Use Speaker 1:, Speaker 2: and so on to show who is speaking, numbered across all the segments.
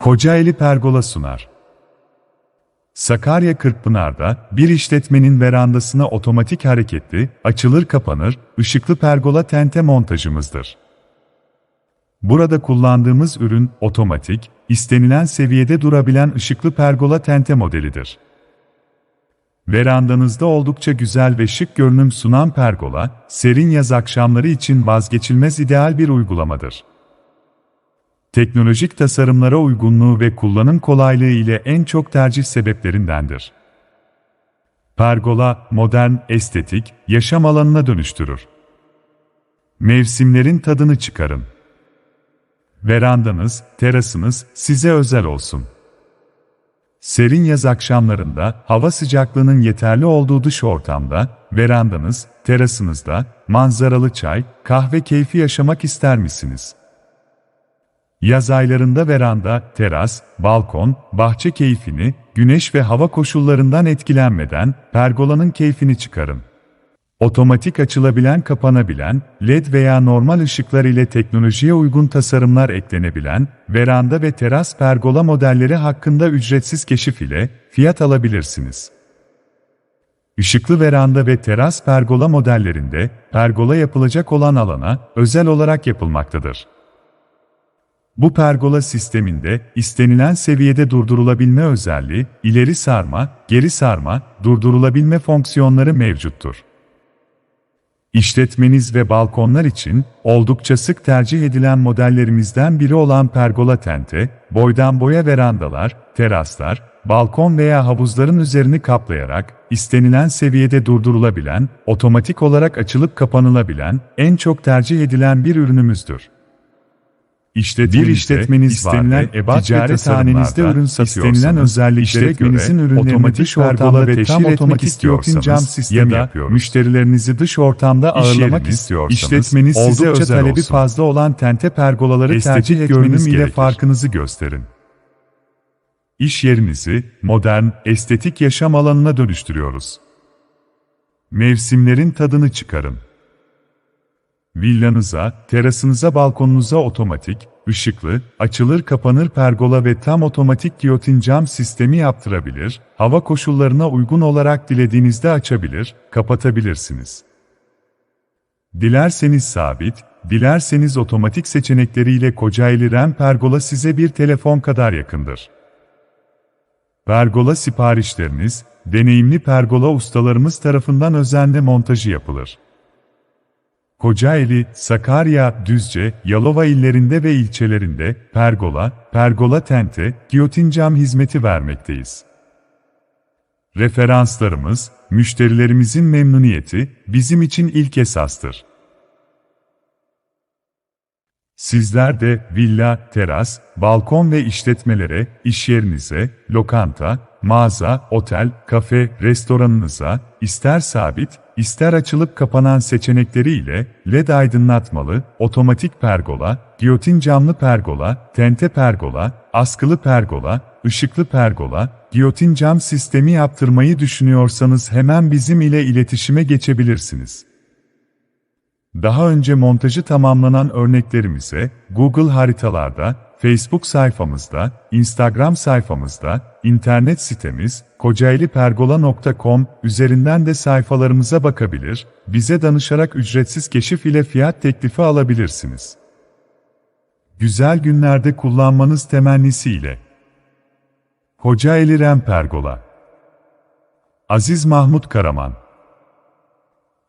Speaker 1: Kocaeli Pergola sunar. Sakarya Kırkpınar'da bir işletmenin verandasına otomatik hareketli, açılır kapanır, ışıklı pergola tente montajımızdır. Burada kullandığımız ürün otomatik, istenilen seviyede durabilen ışıklı pergola tente modelidir. Verandanızda oldukça güzel ve şık görünüm sunan pergola, serin yaz akşamları için vazgeçilmez ideal bir uygulamadır. Teknolojik tasarımlara uygunluğu ve kullanım kolaylığı ile en çok tercih sebeplerindendir. Pergola, modern, estetik, yaşam alanına dönüştürür. Mevsimlerin tadını çıkarın. Verandanız, terasınız size özel olsun. Serin yaz akşamlarında, hava sıcaklığının yeterli olduğu dış ortamda, verandanız, terasınızda, manzaralı çay, kahve keyfi yaşamak ister misiniz? Yaz aylarında veranda, teras, balkon, bahçe keyfini, güneş ve hava koşullarından etkilenmeden, pergolanın keyfini çıkarın. Otomatik açılabilen kapanabilen, LED veya normal ışıklar ile teknolojiye uygun tasarımlar eklenebilen, veranda ve teras pergola modelleri hakkında ücretsiz keşif ile fiyat alabilirsiniz. Işıklı veranda ve teras pergola modellerinde, pergola yapılacak olan alana özel olarak yapılmaktadır. Bu pergola sisteminde istenilen seviyede durdurulabilme özelliği, ileri sarma, geri sarma, durdurulabilme fonksiyonları mevcuttur. İşletmeniz ve balkonlar için oldukça sık tercih edilen modellerimizden biri olan pergola tente, boydan boya verandalar, teraslar, balkon veya havuzların üzerini kaplayarak istenilen seviyede durdurulabilen, otomatik olarak açılıp kapanılabilen en çok tercih edilen bir ürünümüzdür. İşletmenizde,
Speaker 2: Bir işletmeniz
Speaker 1: istenilen ebat ticarethanenizde ürün satıyorsanız,
Speaker 2: istenilen özelliklere
Speaker 1: işletmenizin
Speaker 2: göre
Speaker 1: ürünlerini
Speaker 2: otomatik
Speaker 1: dış ortamda
Speaker 2: ve tam otomatik
Speaker 1: istiyorsanız
Speaker 2: cam
Speaker 1: ya
Speaker 2: sistemi
Speaker 1: da
Speaker 2: yapıyoruz.
Speaker 1: müşterilerinizi dış ortamda ağırlamak istiyorsanız,
Speaker 2: işletmeniz size özel
Speaker 1: talebi
Speaker 2: olsun.
Speaker 1: fazla olan tente pergolaları
Speaker 2: Estetik
Speaker 1: tercih etmeniz ile
Speaker 2: gerekir.
Speaker 1: farkınızı gösterin. İş yerinizi modern, estetik yaşam alanına dönüştürüyoruz. Mevsimlerin tadını çıkarın. Villanıza, terasınıza, balkonunuza otomatik, ışıklı, açılır kapanır pergola ve tam otomatik giyotin cam sistemi yaptırabilir, hava koşullarına uygun olarak dilediğinizde açabilir, kapatabilirsiniz. Dilerseniz sabit, dilerseniz otomatik seçenekleriyle Kocaeli RAM Pergola size bir telefon kadar yakındır. Pergola siparişleriniz, deneyimli pergola ustalarımız tarafından özenle montajı yapılır. Kocaeli, Sakarya, Düzce, Yalova illerinde ve ilçelerinde pergola, pergola tente, giyotin cam hizmeti vermekteyiz. Referanslarımız, müşterilerimizin memnuniyeti bizim için ilk esastır. Sizler de villa, teras, balkon ve işletmelere, iş yerinize, lokanta, mağaza, otel, kafe, restoranınıza, ister sabit, ister açılıp kapanan seçenekleriyle LED aydınlatmalı, otomatik pergola, giyotin camlı pergola, tente pergola, askılı pergola, ışıklı pergola, giyotin cam sistemi yaptırmayı düşünüyorsanız hemen bizim ile iletişime geçebilirsiniz. Daha önce montajı tamamlanan örneklerimize Google haritalarda, Facebook sayfamızda, Instagram sayfamızda, internet sitemiz kocaelipergola.com üzerinden de sayfalarımıza bakabilir, bize danışarak ücretsiz keşif ile fiyat teklifi alabilirsiniz. Güzel günlerde kullanmanız temennisiyle. Kocaeli Rem Pergola Aziz Mahmut Karaman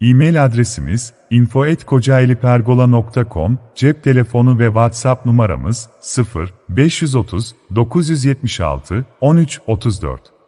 Speaker 1: E-mail adresimiz info@kocaelipergola.com, cep telefonu ve WhatsApp numaramız 0 530 976 13 34.